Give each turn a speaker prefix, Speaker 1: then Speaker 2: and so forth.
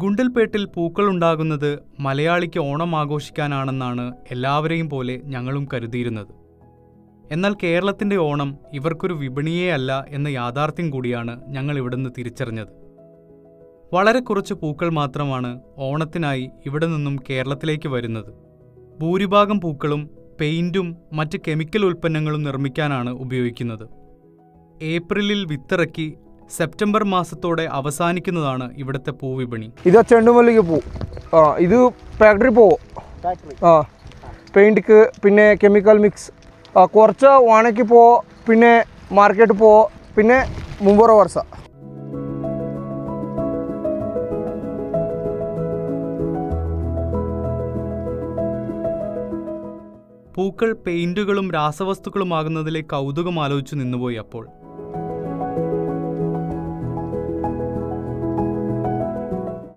Speaker 1: ഗുണ്ടൽപേട്ടിൽ പൂക്കളുണ്ടാകുന്നത് മലയാളിക്ക് ഓണം ആഘോഷിക്കാനാണെന്നാണ് എല്ലാവരെയും പോലെ ഞങ്ങളും കരുതിയിരുന്നത്. എന്നാൽ കേരളത്തിന്റെ ഓണം ഇവർക്കൊരു വിപണിയേ അല്ല എന്ന യാഥാർത്ഥ്യം കൂടിയാണ് ഞങ്ങൾ ഇവിടുന്ന് തിരിച്ചറിഞ്ഞത്. വളരെ കുറച്ച് പൂക്കൾ മാത്രമാണ് ഓണത്തിനായി ഇവിടെ നിന്നും കേരളത്തിലേക്ക് വരുന്നത്. ഭൂരിഭാഗം പൂക്കളും പെയിന്റും മറ്റ് കെമിക്കൽ ഉൽപ്പന്നങ്ങളും നിർമ്മിക്കാനാണ് ഉപയോഗിക്കുന്നത്. ഏപ്രിലിൽ വിത്തിറക്കി സെപ്റ്റംബർ മാസത്തോടെ അവസാനിക്കുന്നതാണ് ഇവിടുത്തെ പൂവിപണി
Speaker 2: ഇത് ചെണ്ടുമല്ലിക്ക് പൂ. ആ ഇത് ഫാക്ടറി പോവോ ആ പെയിന്റ്ക്ക് പിന്നെ കെമിക്കൽ മിക്സ് കുറച്ച് വാണയ്ക്ക് പോവോ പിന്നെ മാർക്കറ്റ് പോ പിന്നെ മുമ്പൂറ വർഷ.
Speaker 1: പൂക്കൾ പെയിന്റുകളും രാസവസ്തുക്കളുമാകുന്നതിലെ കൗതുകം ആലോചിച്ച് നിന്നുപോയി അപ്പോൾ.